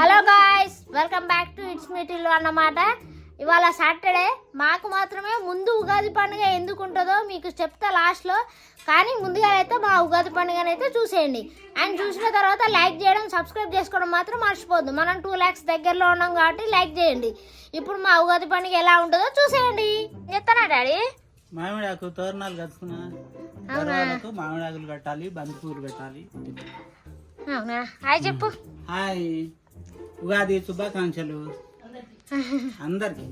Hello guys welcome back to it's మీటిల్లు అన్నమాట. ఇవాళ Saturday మాకు మాత్రమే ముందు ఉగాది పండుగ ఎందుకు ఉంటుందో మీకు చెప్తా లాస్ట్లో కానీ ముందుగా అయితే మా ఉగాది పండుగనైతే చూసేయండి. అండ్ చూసిన తర్వాత లైక్ చేయడం సబ్స్క్రైబ్ చేసుకోవడం మాత్రం మర్చిపోద్దు మనం టూ ల్యాక్స్ దగ్గరలో ఉన్నాం కాబట్టి లైక్ చేయండి. ఇప్పుడు మా ఉగాది పండుగ ఎలా ఉంటుందో చూసేయండి. చెప్తానా డాడీ? మామిడాకు తోరణాలు కట్టుకున్నా. అవునా? తోరణాలకు మామిడాకులు కట్టాలి బంతిపూలు పెట్టాలి అవునా? హాయ్ చెప్పు. హాయ్. ఉగాది శుభాకాంక్షలు. అందరికి.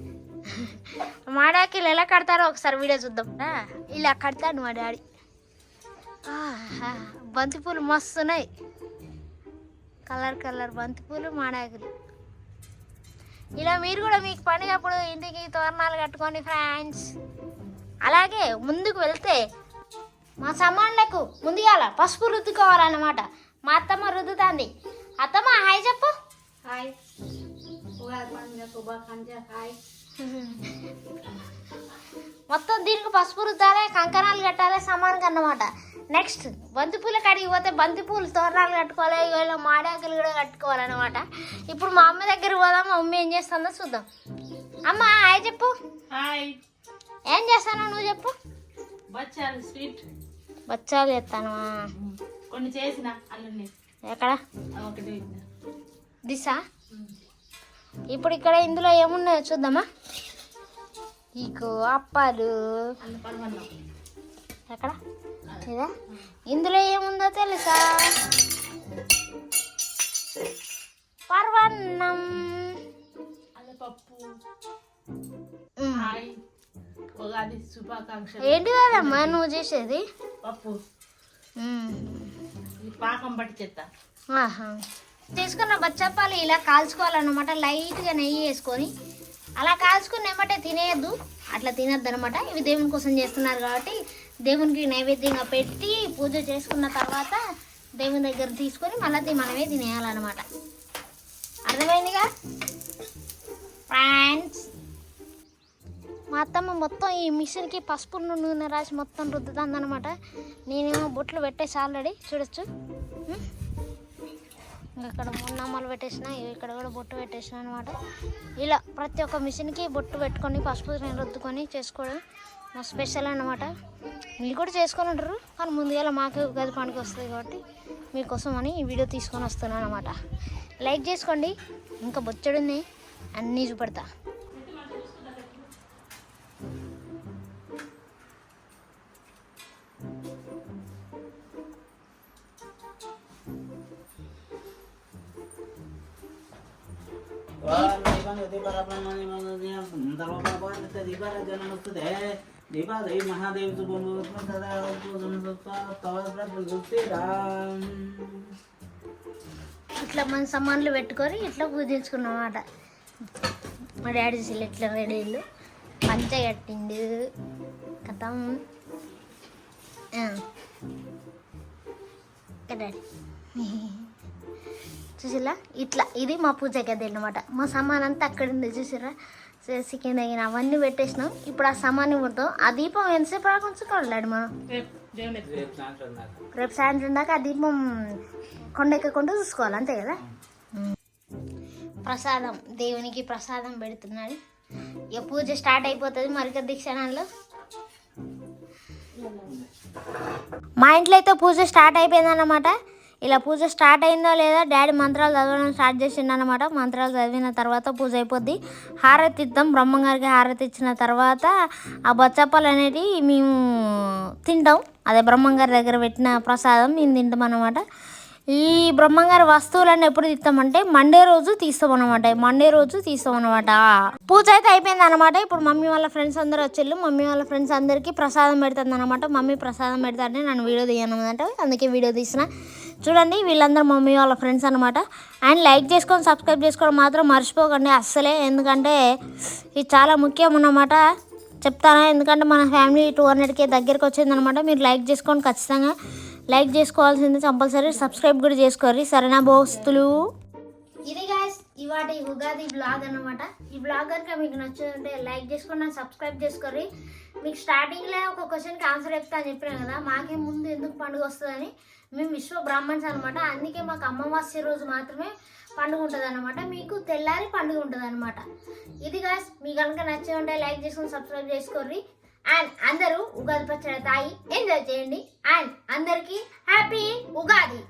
మాడాకిలు ఎలా కడతారో ఒకసారి వీడియో చూద్దాం. ఇలా కడతాను మా డాడీ. ఆహా, బంతిపూలు మస్తున్నాయి. కలర్ కలర్ బంతిపూలు మాడాకులు ఇలా మీరు కూడా మీకు పండుగ అప్పుడు ఇంటికి తోరణాలు కట్టుకోండి ఫ్రెండ్స్. అలాగే ముందుకు వెళ్తే మా సమాన్లకు ముందుగాల పసుపు రుద్దుకోవాలన్నమాట. మా అత్తమ్మ రుద్దుతాంది. మొత్తం దీనికి పసుపు రుద్దాలి కంకణాలు కట్టాలి సమానంగా అన్నమాట. నెక్స్ట్ బంతిపూల కాడికి పోతే బంతిపూలు తోరణాలు కట్టుకోవాలి ఇవాళ మాడాకులు కూడా కట్టుకోవాలన్నమాట. ఇప్పుడు మా అమ్మ దగ్గర పోదాం మా మమ్మీ ఏం చేస్తుందో చూద్దాం. అమ్మ హాయ్ చెప్పు. హాయ్. ఏం చేస్తానో నువ్వు చెప్పు. బచ్చాలు స్వీట్. బచ్చాలు చేస్తాను కొన్ని చేసిన అల్లుని ఎక్కడ? ఒకటి దిశ? ఇప్పుడు ఇక్కడ ఇందులో ఏమున్నాయో చూద్దామా? ఇగో అప్పాలు. ఎక్కడ? ఇదా? ఇందులో ఏముందో తెలుసా? పర్వన్నం. ఏంటి కదమ్మా నువ్వు చేసేది? పప్పు పాకం పట్టి చెత్త. ఆహా. తీసుకున్న బచ్చప్పాలు ఇలా కాల్చుకోవాలన్నమాట. లైట్గా నెయ్యి వేసుకొని అలా కాల్చుకుని ఏమంటే తినేయద్దు. అట్లా తినద్దు అనమాట ఇవి దేవుని కోసం చేస్తున్నారు కాబట్టి దేవునికి నైవేద్యంగా పెట్టి పూజ చేసుకున్న తర్వాత దేవుని దగ్గర తీసుకొని మళ్ళీ మనమే తినేయాలన్నమాట. అర్థమైందిగా? ఫ్రాన్స్ మా అత్తమ్మ మొత్తం ఈ మిషన్కి పసుపు నూనె రాసి మొత్తం రుద్దుతుందన్నమాట. నేనేమో బొట్లు పెట్టేసి ఆల్రెడీ చూడొచ్చు. ఇంకా ఇక్కడ మూడు నామాలు పెట్టేసిన ఇక్కడ కూడా బొట్టు పెట్టేసిన అనమాట ఇలా ప్రతి ఒక్క మిషన్కి బొట్టు పెట్టుకొని పసుపు నేను రుద్దుకొని చేసుకోవడం మా స్పెషల్ అనమాట మీరు కూడా చేసుకొని ఉంటారు కానీ ముందుగా మాకు గది పండుగ వస్తుంది కాబట్టి మీకోసం అని ఈ వీడియో తీసుకొని వస్తున్నాను అనమాట లైక్ చేసుకోండి ఇంకా బొచ్చడుంది అన్నీ చూపెడతా. దీపాదై మహాదేవ్ శుభం ఇట్లా మన సామాన్లు పెట్టుకొని ఇట్లా పూజించుకున్నాం అన్నమాట మా డాడీ ఇట్లా రెడీలు పంచ కట్టిండు. కథం. డాడీ చూసిరా ఇట్లా ఇది మా పూజ గది అనమాట మా సామాన్ అంతా అక్కడ ఉంది చూసిరా చికెన్ తగిన అవన్నీ పెట్టేసినాం. ఇప్పుడు ఆ సామాన్ ఇవ్వడం ఆ దీపం ఎంతసేపు రాకుంచుకోవాలి మనం రేపు సాయంత్రం దాకా రేపు సాయంత్రం దాకా ఆ దీపం కొండెక్కకుండా చూసుకోవాలి అంతే కదా? ప్రసాదం. దేవునికి ప్రసాదం పెడుతున్నాడు. ఇక పూజ స్టార్ట్ అయిపోతుంది మరిక దీక్షణాల్లో మా ఇంట్లో అయితే పూజ స్టార్ట్ అయిపోయిందన్నమాట. ఇలా పూజ స్టార్ట్ అయిందో లేదా డాడీ మంత్రాలు చదవడం స్టార్ట్ చేసిండనమాట మంత్రాలు చదివిన తర్వాత పూజ అయిపోద్ది. హారతి ఇద్దాం. బ్రహ్మంగారికి హారతి ఇచ్చిన తర్వాత ఆ బచ్చప్పాలు అనేది మేము తింటాం. అదే బ్రహ్మంగారి దగ్గర పెట్టిన ప్రసాదం మేము తింటాం అనమాట ఈ బ్రహ్మంగారి వస్తువులన్నీ ఎప్పుడు తీస్తామంటే మండే రోజు తీస్తాం అనమాట మండే రోజు తీస్తాం అనమాట పూజ అయితే అయిపోయింది అనమాట ఇప్పుడు మమ్మీ వాళ్ళ ఫ్రెండ్స్ అందరూ వచ్చిళ్ళు. మమ్మీ వాళ్ళ ఫ్రెండ్స్ అందరికీ ప్రసాదం పెడుతుంది అనమాట మమ్మీ ప్రసాదం పెడతాంటే నన్ను వీడియో తీయను అందుకే వీడియో తీసిన. చూడండి వీళ్ళందరూ మమ్మీ వాళ్ళ ఫ్రెండ్స్ అనమాట అండ్ లైక్ చేసుకొని సబ్స్క్రైబ్ చేసుకోవడం మాత్రం మర్చిపోకండి అస్సలే. ఎందుకంటే ఇది చాలా ముఖ్యం అన్నమాట. చెప్తాను? ఎందుకంటే మన ఫ్యామిలీ టూ హండ్రెడ్కి దగ్గరికి వచ్చిందనమాట మీరు లైక్ చేసుకోండి ఖచ్చితంగా. లైక్ చేసుకోవాల్సింది కంపల్సరీ సబ్స్క్రైబ్ కూడా చేసుకోరు సరేనా బోస్తులు? ఇది గాయస్ ఇవాటి ఉగాది బ్లాగ్ అన్నమాట. ఈ బ్లాగ్ కనుక మీకు నచ్చిందంటే లైక్ చేసుకొని నన్ను సబ్స్క్రైబ్ చేసుకోర్రి మీకు స్టార్టింగ్లో ఒక క్వశ్చన్కి ఆన్సర్ చెప్తా అని చెప్పినా కదా మాకే ముందు ఎందుకు పండుగ వస్తుందని మేము విశ్వ బ్రాహ్మణ్స్ అనమాట అందుకే మాకు అమావాస్య రోజు మాత్రమే పండుగ ఉంటుంది అనమాట మీకు తెల్లారి పండుగ ఉంటుంది అనమాట ఇది గాస్ మీకు కనుక నచ్చి ఉంటే లైక్ చేసుకొని సబ్స్క్రైబ్ చేసుకోర్రి అండ్ అందరూ ఉగాది పచ్చడి తాగి ఎంజాయ్ చేయండి. అండ్ అందరికీ హ్యాపీ ఉగాది!